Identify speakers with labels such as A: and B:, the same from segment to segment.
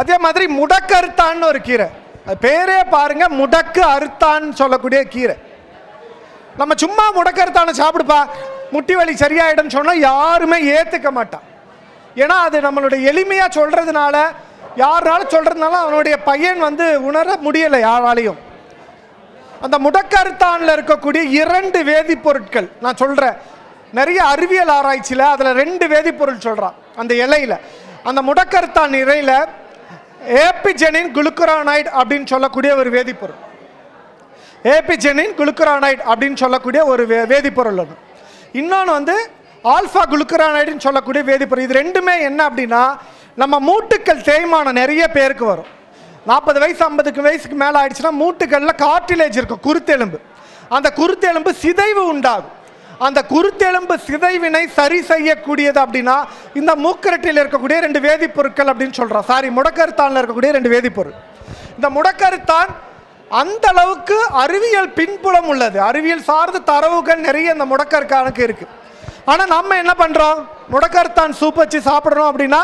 A: அதே மாதிரி முடக்கருத்தான்னு ஒரு கீரை. அது பேரே பாருங்க முடக்கு அறுத்தான்னு சொல்லக்கூடிய கீரை. நம்ம சும்மா முடக்கருத்தான சாப்பிடுப்பா முட்டி வலி சரியாயிடும்னு சொன்னால் யாருமே ஏற்றுக்க மாட்டான். ஏன்னா அது நம்மளுடைய எளிமையாக சொல்கிறதுனால யாருனாலும் சொல்கிறதுனால அவனுடைய பையன் வந்து உணர முடியலை யாராலையும். அந்த முடக்கருத்தானில் இருக்கக்கூடிய இரண்டு வேதிப்பொருட்கள் நான் சொல்கிறேன் நிறைய அறிவியல் ஆராய்ச்சியில் அதில் ரெண்டு வேதிப்பொருள் சொல்கிறான் அந்த இலையில். அந்த முடக்கருத்தான் இலையில் ஏபிஜெனின் குளுக்குரானைட் அப்படின்னு சொல்லக்கூடிய ஒரு வேதிப்பொருள். ஏபிஜெனின் குளுக்குரானைட் அப்படின்னு சொல்லக்கூடிய ஒரு வே வேதிப்பொருள் ஒன்று இன்னொன்று வந்து ஆல்ஃபா குளுக்குரானைடுன்னு சொல்லக்கூடிய வேதிப்பொருள். இது ரெண்டுமே என்ன அப்படின்னா நம்ம மூட்டுக்கள் தேய்மானம் நிறைய பேருக்கு வரும். நாற்பது வயசு ஐம்பதுக்கு வயசுக்கு மேலே ஆயிடுச்சுன்னா மூட்டுகளில் கார்டிலேஜ் இருக்கும் குருத்தெலும்பு. அந்த குருத்தெலும்பு சிதைவு உண்டாகும். அந்த குருத்தெலும்பு சிதைவினை சரி செய்யக்கூடியது அப்படின்னா இந்த மூக்கரட்டியில் இருக்கக்கூடிய ரெண்டு வேதிப்பொருட்கள் அப்படின்னு சொல்கிறோம் சாரி முடக்கருத்தானில் இருக்கக்கூடிய ரெண்டு வேதிப்பொருள். இந்த முடக்கருத்தான் அந்த அளவுக்கு அறிவியல் பின்புலம் உள்ளது. அறிவியல் சார்ந்த தரவுகள் நிறைய இந்த முடக்கருக்கானுக்கு இருக்குது ஆனால் நம்ம என்ன பண்ணுறோம் முடக்கருத்தான் சூப் வச்சு சாப்பிட்றோம் அப்படின்னா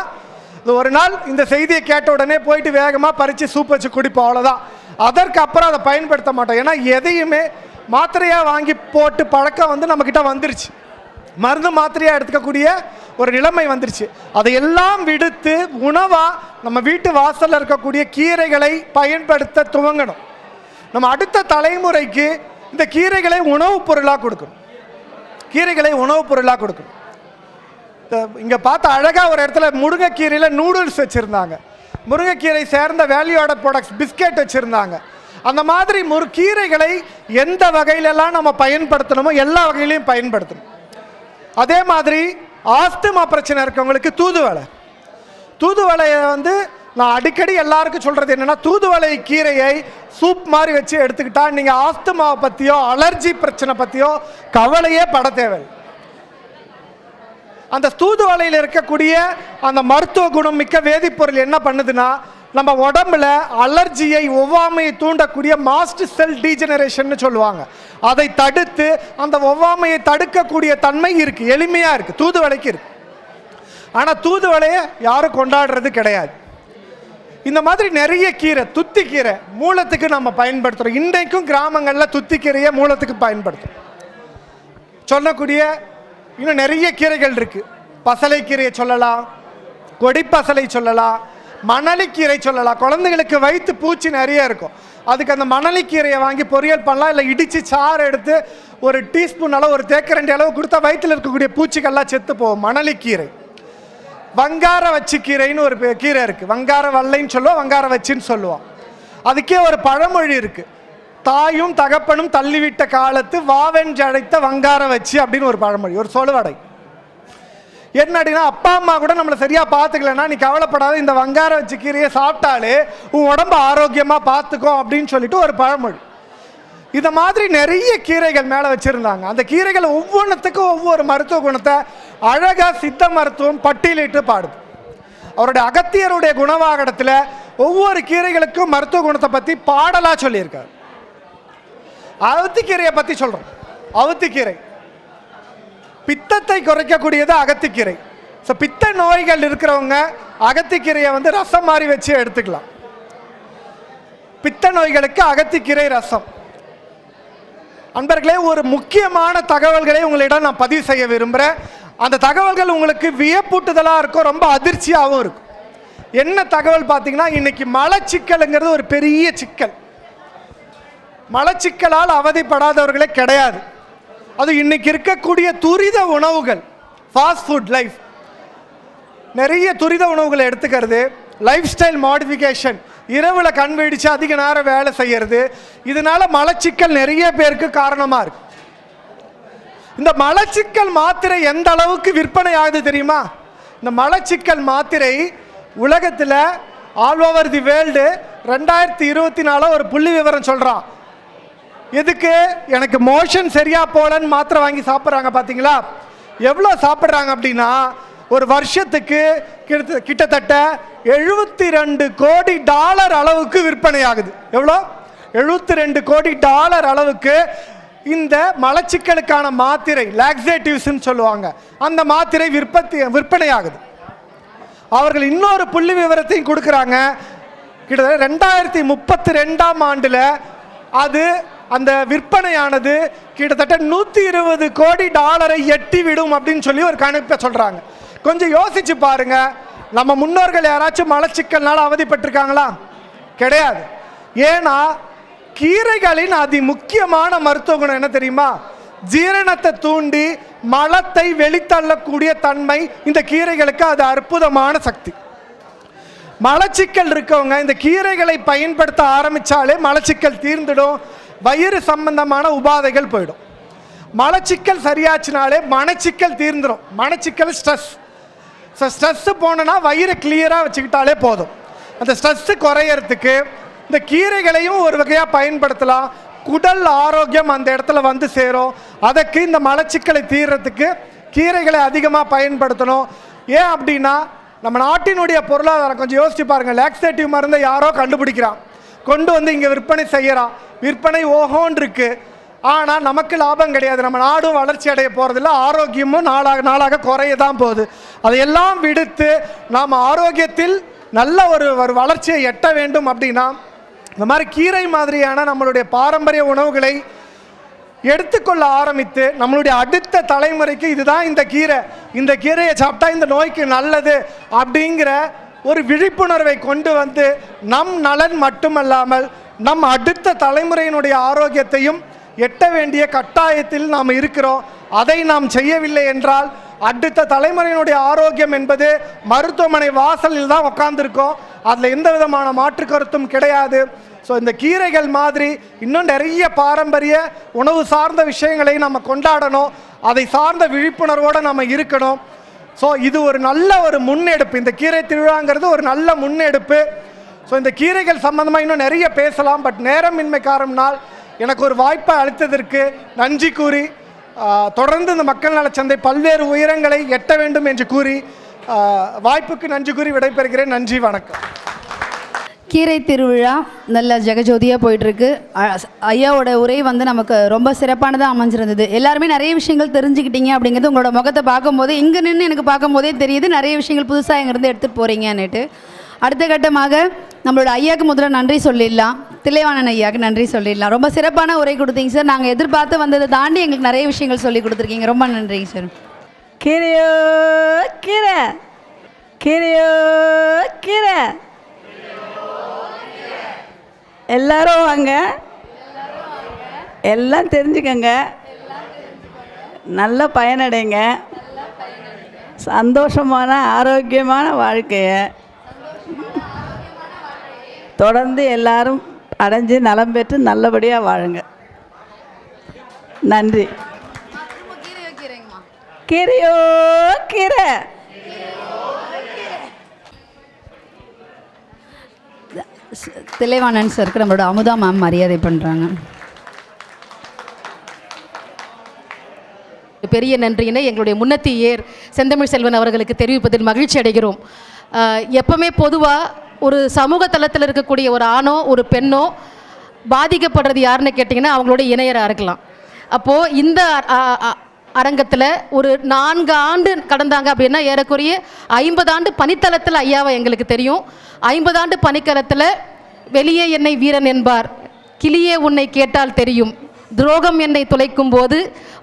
A: இது ஒரு நாள் இந்த செய்தியை கேட்ட உடனே போயிட்டு வேகமாக பறித்து சூப் வச்சு குடிப்போம் அவ்வளோதான் அதற்கு அப்புறம் அதை பயன்படுத்த மாட்டோம். ஏன்னா எதையுமே மாத்திரையாக வாங்கி போட்டு பழக்கம் வந்து நம்மக்கிட்ட வந்துருச்சு. மருந்து மாத்திரையாக எடுத்துக்கக்கூடிய ஒரு நிலைமை வந்துருச்சு. அதையெல்லாம் விடுத்து உணவாக நம்ம வீட்டு வாசலில் இருக்கக்கூடிய கீரைகளை பயன்படுத்த துவங்கணும். நம்ம அடுத்த தலைமுறைக்கு இந்த கீரைகளை உணவுப் பொருளாக கொடுக்கணும். கீரைகளை உணவுப் பொருளாக கொடுக்கணும். இங்கே பார்த்தா அழகாக ஒரு இடத்துல முருங்கைக்கீரையில் நூடுல்ஸ் வச்சுருந்தாங்க. முருங்கைக்கீரை சேர்ந்த வேல்யூ ஆட ப்ராடக்ட்ஸ் பிஸ்கெட் வச்சுருந்தாங்க. அந்த மாதிரி ஒரு கீரைகளை எந்த வகையிலெல்லாம் நம்ம பயன்படுத்தணுமோ எல்லா வகையிலையும் பயன்படுத்தணும். அதே மாதிரி ஆஸ்துமா பிரச்சனை இருக்கவங்களுக்கு தூதுவளை தூதுவளையை வந்து நான் அடிக்கடி எல்லாருக்கும் சொல்கிறது என்னென்னா தூதுவளை கீரையை சூப் மாதிரி வச்சு எடுத்துக்கிட்டால் நீங்கள் ஆஸ்துமாவை பற்றியோ அலர்ஜி பிரச்சனை பற்றியோ கவலையே பட தேவை அந்த தூதுவளையில் இருக்கக்கூடிய அந்த மருத்துவ குணம் மிக்க வேதிப்பொருள் என்ன பண்ணுதுன்னா நம்ம உடம்புல அலர்ஜியை ஒவ்வாமையை தூண்டக்கூடிய மாஸ்ட் செல் டீஜெனரேஷன் சொல்லுவாங்க. அதை தடுத்து அந்த ஒவ்வாமையை தடுக்கக்கூடிய தன்மை இருக்கு எளிமையா இருக்கு தூதுவளைக்கு இருக்கு. ஆனா தூதுவளையை யாரும் கொண்டாடுறது கிடையாது. இந்த மாதிரி நிறைய கீரை துத்தி கீரை மூலத்துக்கு நம்ம பயன்படுத்துறோம். இன்றைக்கும் கிராமங்களில் துத்தி கீரையை மூலத்துக்கு பயன்படுத்துறோம். சொல்லக்கூடிய இன்னும் நிறைய கீரைகள் இருக்கு. பசலைக்கீரையை சொல்லலாம் கொடிப்பசலை சொல்லலாம் மணலிக்கீரை சொல்லலாம். குழந்தைங்களுக்கு வயிற்று பூச்சி நிறைய இருக்கும். அதுக்கு அந்த மணலிக்கீரையை வாங்கி பொரியல் பண்ணலாம். இல்லை இடித்து சாறு எடுத்து ஒரு டீஸ்பூன் அளவு ஒரு தேக்கரண்டி அளவு கொடுத்தா வயிற்றில் இருக்கக்கூடிய பூச்சிகள்லாம் செத்து போகும். மணலிக்கீரை. வங்கார வச்சு கீரைன்னு ஒரு கீரை இருக்குது வங்கார வல்லைன்னு சொல்லுவோம் வங்கார வச்சுன்னு சொல்லுவோம். அதுக்கே ஒரு பழமொழி இருக்குது தாயும் தகப்பனும் தள்ளிவிட்ட காலத்து வாவென்றழைத்த வங்கார வச்சு அப்படின்னு ஒரு பழமொழி ஒரு சொலுவடை என்ன அப்படின்னா அப்பா அம்மா கூட நம்மளை சரியா பார்த்துக்கலன்னா நீ கவலைப்படாத இந்த வங்கார வச்சு கீரையை சாப்பிட்டாலே உன் உடம்ப ஆரோக்கியமா பார்த்துக்கோ அப்படின்னு சொல்லிட்டு ஒரு பழமொழி. இந்த மாதிரி நிறைய கீரைகள் மேலே வச்சுருந்தாங்க. அந்த கீரைகள் ஒவ்வொன்றுத்துக்கும் ஒவ்வொரு மருத்துவ குணத்தை அழகாக சித்த மருத்துவம் பட்டியலிட்டு பாடுது. அவருடைய அகத்தியருடைய குணவாகடத்தில் ஒவ்வொரு கீரைகளுக்கும் மருத்துவ குணத்தை பற்றி பாடலாக சொல்லியிருக்காரு. அவுத்திக்கீரையை பற்றி சொல்கிறோம் அவுத்திக்கீரை பித்தத்தை குறைக்கக்கூடியது அகத்திக்கீரை. ஸோ பித்த நோய்கள் இருக்கிறவங்க அகத்திக்கீரையை வந்து ரசம் மாதிரி வச்சு எடுத்துக்கலாம். பித்த நோய்களுக்கு அகத்திக்கீரை ரசம். அன்பர்களே ஒரு முக்கியமான தகவல்களை உங்களிடம் நான் பதிவு செய்ய விரும்புகிறேன் அந்த தகவல்கள் உங்களுக்கு வியப்பூட்டுதலாக இருக்கும் ரொம்ப அதிர்ச்சியாகவும் இருக்கும். என்ன தகவல் பார்த்தீங்கன்னா இன்னைக்கு மலச்சிக்கலுங்கிறது ஒரு பெரிய சிக்கல். மலச்சிக்கலால் அவதிப்படாதவர்களே கிடையாது. அது இன்னைக்கு இருக்கக்கூடிய துரித உணவுகள். ஃபாஸ்ட் ஃபுட் லைஃப் நிறைய துரித உணவுகளை எடுத்துக்கிறது. லைஃப் ஸ்டைல் மாடிஃபிகேஷன் இரவில் கண் வெடிச்சு அதிக நேரம் வேலை செய்யறது. இதனால மலச்சிக்கல் நிறைய பேருக்கு காரணமா இருக்கு. இந்த மலச்சிக்கல் மாத்திரை எந்த அளவுக்கு விற்பனை ஆகுது தெரியுமா? இந்த மலச்சிக்கல் மாத்திரை உலகத்தில் ஆல் ஓவர் தி வேர்ல்டு ரெண்டாயிரத்தி இருபத்தி நாலு ஒரு புள்ளி விவரம் சொல்கிறான் எதுக்கு? எனக்கு மோஷன் சரியா போலன்னு மாத்திரை வாங்கி சாப்பிட்றாங்க பார்த்தீங்களா எவ்வளோ சாப்பிட்றாங்க அப்படின்னா ஒரு வருஷத்துக்கு கிட்ட கிட்டத்தட்ட எழுபத்தி ரெண்டு கோடி டாலர் அளவுக்கு விற்பனை ஆகுது எவ்வளோ எழுபத்தி ரெண்டு கோடி டாலர் அளவுக்கு இந்த மலச்சிக்கலுக்கான மாத்திரை லாக்ஸேட்டிவ்ஸ்ன்னு சொல்லுவாங்க. அந்த மாத்திரை விற்பத்தி விற்பனை ஆகுது அவர்கள் இன்னொரு புள்ளி விவரத்தையும் கொடுக்குறாங்க. கிட்டத்தட்ட ரெண்டாயிரத்தி முப்பத்தி ரெண்டாம் ஆண்டில் அது அந்த விற்பனையானது கிட்டத்தட்ட நூற்றி இருபது கோடி டாலரை எட்டி விடும் அப்படின்னு சொல்லி ஒரு கணிப்பை சொல்கிறாங்க கொஞ்சம் யோசிச்சு பாருங்க. நம்ம முன்னோர்கள் யாராச்சும் மலச்சிக்கல்னால அவதிப்பட்டிருக்காங்களா? கிடையாது. ஏன்னா கீரைகளின் அதி முக்கியமான மருத்துவ குணம் என்ன தெரியுமா? ஜீரணத்தை தூண்டி மலத்தை வெளித்தள்ளக்கூடிய தன்மை இந்த கீரைகளுக்கு அது அற்புதமான சக்தி. மலச்சிக்கல் இருக்கவங்க இந்த கீரைகளை பயன்படுத்த ஆரம்பிச்சாலே மலச்சிக்கல் தீர்ந்துடும். வயிறு சம்பந்தமான உபாதைகள் போயிடும். மலச்சிக்கல் சரியாச்சுனாலே மனச்சிக்கல் தீர்ந்துடும் மனச்சிக்கல் ஸ்ட்ரெஸ் ஸோ ஸ்ட்ரெஸ்ஸு போனோன்னா வயிறு கிளியராக வச்சுக்கிட்டாலே போதும். அந்த ஸ்ட்ரெஸ்ஸு குறையறதுக்கு இந்த கீரைகளையும் ஒரு வகையாக பயன்படுத்தலாம். குடல் ஆரோக்கியம் அந்த இடத்துல வந்து சேரும். அதற்கு இந்த மலச்சிக்கலை தீர்றதுக்கு கீரைகளை அதிகமாக பயன்படுத்தணும். ஏன் அப்படின்னா நம்ம நாட்டினுடைய பொருளாதாரம் கொஞ்சம் யோசிச்சு பாருங்கள் லேக்ஸேட்டிவ் மருந்தை யாரோ கண்டுபிடிக்கிறான். கொண்டு வந்து இங்கே விற்பனை செய்கிறான் விற்பனை ஓஹோன்னு இருக்கு. ஆனால் நமக்கு லாபம் கிடையாது. நம்ம நாடும் வளர்ச்சி அடைய போகிறதில்ல ஆரோக்கியமும் நாளாக நாளாக குறைய தான் போகுது. அதையெல்லாம் விடுத்து நாம் ஆரோக்கியத்தில் நல்ல ஒரு ஒரு வளர்ச்சியை எட்ட வேண்டும் அப்படின்னா இந்த மாதிரி கீரை மாதிரியான நம்மளுடைய பாரம்பரிய உணவுகளை எடுத்துக்கொள்ள ஆரம்பித்து நம்மளுடைய அடுத்த தலைமுறைக்கு இதுதான் இந்த கீரை. இந்த கீரையை சாப்பிட்டா இந்த நோய்க்கு நல்லது அப்படிங்கிற ஒரு விழிப்புணர்வை கொண்டு வந்து நம் நலன் மட்டுமல்லாமல் நம் அடுத்த தலைமுறையினுடைய ஆரோக்கியத்தையும் எட்ட வேண்டிய கட்டாயத்தில் நாம் இருக்கிறோம். அதை நாம் செய்யவில்லை என்றால் அடுத்த தலைமுறையினுடைய ஆரோக்கியம் என்பது மருத்துவமனை வாசலில் தான் உட்காந்துருக்கோம் அதில் எந்த விதமான மாற்று கருத்தும் கிடையாது. ஸோ இந்த கீரைகள் மாதிரி இன்னும் நிறைய பாரம்பரிய உணவு சார்ந்த விஷயங்களை நம்ம கொண்டாடணும். அதை சார்ந்த விழிப்புணர்வோடு நம்ம இருக்கணும். ஸோ இது ஒரு நல்ல ஒரு முன்னெடுப்பு. இந்த கீரை திருவிழாங்கிறது ஒரு நல்ல முன்னெடுப்பு. ஸோ இந்த கீரைகள் சம்மந்தமாக இன்னும் நிறைய பேசலாம் பட் நேரமின்மை காரணம்னால் எனக்கு ஒரு வாய்ப்பை அளித்ததற்கு நன்றி கூறி தொடர்ந்து இந்த மக்கள் நலச்சந்தை பல்வேறு உயரங்களை எட்ட வேண்டும் என்று கூறி வாய்ப்புக்கு நன்றி கூறி விடைபெறுகிறேன். நன்றி வணக்கம்.
B: கீரை திருவிழா நல்ல ஜெகஜோதியாக போயிட்டுருக்கு. ஐயாவோட உரை வந்து நமக்கு ரொம்ப சிறப்பானதாக அமைஞ்சிருந்தது. எல்லாருமே நிறைய விஷயங்கள் தெரிஞ்சுக்கிட்டீங்க அப்படிங்கிறது உங்களோட முகத்தை பார்க்கும்போது இங்கே நின்று எனக்கு பார்க்கும்போதே தெரியுது நிறைய விஷயங்கள் புதுசாக இங்கேருந்து எடுத்துகிட்டு போகிறீங்கன்னுட்டு அடுத்த கட்டமாக நம்மளோட ஐயாவுக்கு முதல்ல நன்றி சொல்லிடலாம். திலைவாணன் ஐயாவுக்கு நன்றி சொல்லிடலாம். ரொம்ப சிறப்பான உரை கொடுத்தீங்க சார். நாங்கள் எதிர்பார்த்து வந்ததை தாண்டி எங்களுக்கு நிறைய விஷயங்கள் சொல்லி கொடுத்துருக்கீங்க. ரொம்ப நன்றிங்க சார்.
C: கீரையோ கீரை. கீரையோ கீரை. எல்லாரும் வாங்க. எல்லாம் தெரிஞ்சுக்கங்க. நல்ல பயனடைங்க. சந்தோஷமான ஆரோக்கியமான வாழ்க்கையை. தொடர்ந்து எல்லாரும் அடைஞ்சு நலம் பெற்று நல்லபடியாக வாழுங்க. நன்றி. கீரையோ கீரை.
B: திலைவாணன் சாருக்கு நம்மளோட அமுதா மேம் மரியாதை பண்ணுறாங்க
D: பெரிய நன்றியினை எங்களுடைய முன்னத்தி ஏர் செந்தமிழ் செல்வன் அவர்களுக்கு தெரிவிப்பதில் மகிழ்ச்சி அடைகிறோம். எப்பவுமே பொதுவாக ஒரு சமூக தளத்தில் இருக்கக்கூடிய ஒரு ஆணோ ஒரு பெண்ணோ பாதிக்கப்படுறது யாருன்னு கேட்டிங்கன்னா அவங்களோட இணையராக இருக்கலாம். அப்போது இந்த அரங்கத்தில் ஒரு நான்கு ஆண்டு கடந்தாங்க அப்படின்னா ஏறக்குறைய ஐம்பது ஆண்டு பனித்தளத்தில் ஐயாவை எங்களுக்கு தெரியும். ஐம்பது ஆண்டு பனித்தளத்தில் வெளியே என்னை வீரன் என்பார். கிளியே உன்னை கேட்டால் தெரியும். துரோகம் என்னை துளைக்கும் போது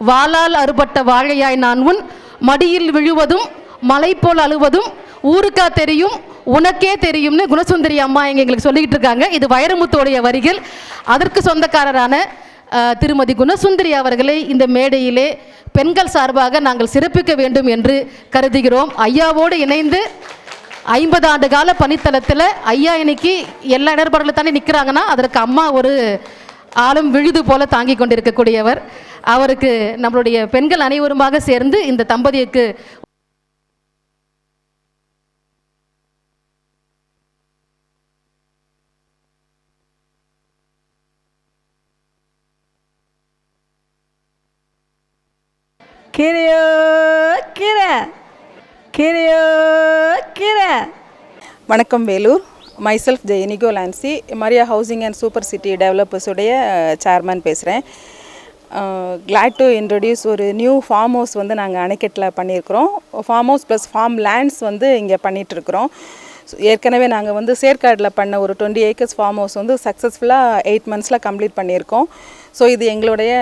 D: வாளால் அறுபட்ட வாழையாய் நான் உன் மடியில் விழுவதும் மலை போல் அழுவதும் ஊருக்கா தெரியும் உனக்கே தெரியும்னு குணசுந்தரி அம்மா இங்க எங்களுக்கு சொல்லிக்கிட்டு இருக்காங்க. இது வைரமுத்தோடைய வரிகள். அதற்கு சொந்தக்காரரான திருமதி குணசுந்தரி அவர்களை இந்த மேடையிலே பெண்கள் சார்பாக நாங்கள் சிறப்பிக்க வேண்டும் என்று கருதுகிறோம். ஐயாவோடு இணைந்து ஐம்பது ஆண்டு கால பணித்தளத்தில் ஐயா இன்னைக்கு எல்லா இடர்பாடுகளும் தானே நிற்கிறாங்கன்னா அதற்கு அம்மா ஒரு ஆளும் விழுது போல தாங்கி கொண்டிருக்கக்கூடியவர். அவருக்கு நம்மளுடைய பெண்கள் அனைவருமாக சேர்ந்து இந்த தம்பதிக்கு
C: கீரையோ கீரை. கீரையோ கீரை.
E: வணக்கம் Vellore. Myself Jayaniko Lancy Maria housing and super city டெவலப்பர்ஸுடைய chairman பேசுகிறேன் கிளாட் டு இன்ட்ரடியூஸ் ஒரு நியூ ஃபார்ம் ஹவுஸ் வந்து நாங்கள் அணைக்கட்டில் பண்ணியிருக்கிறோம். Farm house plus farm lands வந்து இங்கே பண்ணிகிட்ருக்குறோம் ஏற்கனவே நாங்கள் வந்து சேர்க்காடில் பண்ண ஒரு டுவெண்ட்டி ஏக்கர்ஸ் ஃபார்ம் ஹவுஸ் வந்து சக்ஸஸ்ஃபுல்லாக எயிட் மந்த்ஸில் கம்ப்ளீட் பண்ணியிருக்கோம். ஸோ இது எங்களுடைய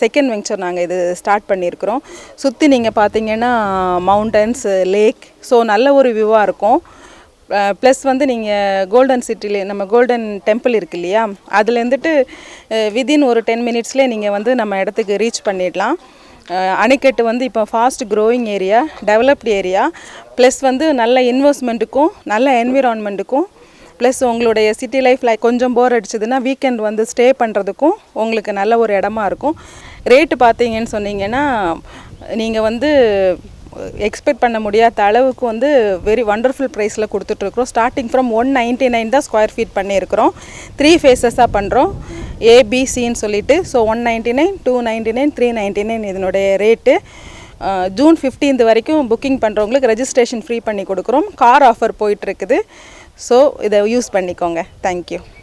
E: செகண்ட் வெங்சர் நாங்கள் இது ஸ்டார்ட் பண்ணியிருக்கிறோம். சுற்றி நீங்கள் பார்த்தீங்கன்னா மவுண்டன்ஸ் லேக் ஸோ நல்ல ஒரு வியூவாக இருக்கும். ப்ளஸ் வந்து நீங்கள் கோல்டன் சிட்டிலே நம்ம கோல்டன் டெம்பிள் இருக்கு இல்லையா? அதுலேருந்துட்டு விதின் ஒரு டென் மினிட்ஸ்லேயே நீங்கள் வந்து நம்ம இடத்துக்கு ரீச் பண்ணிடலாம். அணைக்கட்டு வந்து இப்போ fast growing area developed area plus வந்து நல்ல இன்வெஸ்ட்மெண்ட்டுக்கும் நல்ல என்விரான்மெண்ட்டுக்கும் ப்ளஸ் உங்களுடைய சிட்டி லைஃப்பில் கொஞ்சம் போர் அடிச்சதுன்னா வீக்கெண்ட் வந்து ஸ்டே பண்ணுறதுக்கும் உங்களுக்கு நல்ல ஒரு இடமா இருக்கும். ரேட்டு பார்த்தீங்கன்னு சொன்னீங்கன்னா நீங்கள் வந்து எக்ஸ்பெக்ட் பண்ண முடியாத அளவுக்கு வந்து வெரி வண்டர்ஃபுல் ப்ரைஸில் கொடுத்துட்ருக்குறோம் starting from one ninety nine தான் ஸ்கொயர் ஃபீட் பண்ணியிருக்கிறோம். த்ரீ ஃபேஸஸாக பண்ணுறோம் ஏபிசின்னு சொல்லிட்டு so one ninety nine two ninety nine three ninety nine இதனுடைய ரேட்டு ஜூன் 15th வரைக்கும் புக்கிங் பண்ணுறவங்களுக்கு ரெஜிஸ்ட்ரேஷன் ஃப்ரீ பண்ணி கொடுக்குறோம். கார் ஆஃபர் போயிட்டுருக்குது ஸோ இதை யூஸ் பண்ணிக்கோங்க. தேங்க்யூ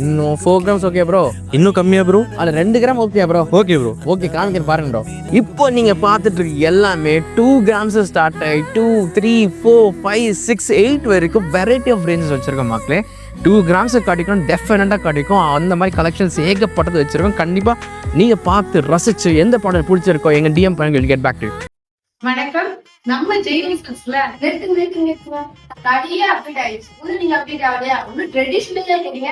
F: இன்னும் ஃபோர் கிராம்ஸ் ஓகே ப்ரோ
G: இன்னும் கம்மியா ப்ரோ
F: அதில் ரெண்டு gram okay bro
G: okay bro
F: okay காமிக்கிறேன் பாருங்க ப்ரோ இப்போ நீங்கள் பார்த்துட்டு இருக்க எல்லாமே டூ கிராம்ஸ் ஸ்டார்ட் ஆகி two three four five six eight வரைக்கும் வெரைட்டி ஆஃப் ரேஞ்சஸ் வச்சுருக்கோம் மக்களே. டூ கிராம்ஸு கிடைக்கும் டெஃபினட்டாக கிடைக்கும் அந்த மாதிரி கலெக்ஷன்ஸ் ஏகப்பட்டது வச்சுருக்கோம். கண்டிப்பாக நீங்கள் பார்த்து ரசிச்சு எந்த ப்ராடக்ட் பிடிச்சிருக்கோ எங்கள் டிஎம் பண்ணுங்க கெட் பேக் டு
H: வணக்கம். நம்ம நிறைய அப்டேட் ஆயிடுச்சு. ஒண்ணு நீங்க அப்டேட் ஆகலையா? ஒண்ணு ட்ரெடிஷ்னலா இருக்கீங்க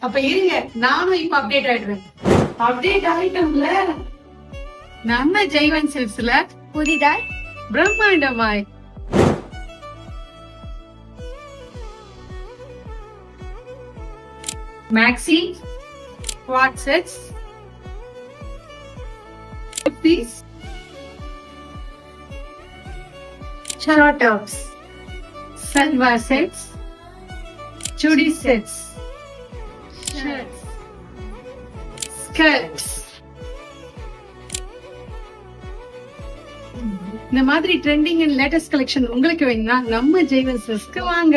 H: அப்ப இருங்க நானும் இப்ப அப்டேட் ஆயிடுவேன். அப்டேட் ஆயிட்டோம்ல? நம்ம ஜெய்வன் சில்ஸ்ல புதிதாய் பிரம்மாண்டமாய். Maxi WhatsApps piece Shara tops, salwar sets, chudi skirts இந்த மாதிரி ட்ரெண்டிங் அண்ட் லேட்டஸ்ட் கலெக்ஷன் உங்களுக்கு வேணும்னா நம்ம ஜெய்வன்சஸ்க்கு வாங்க.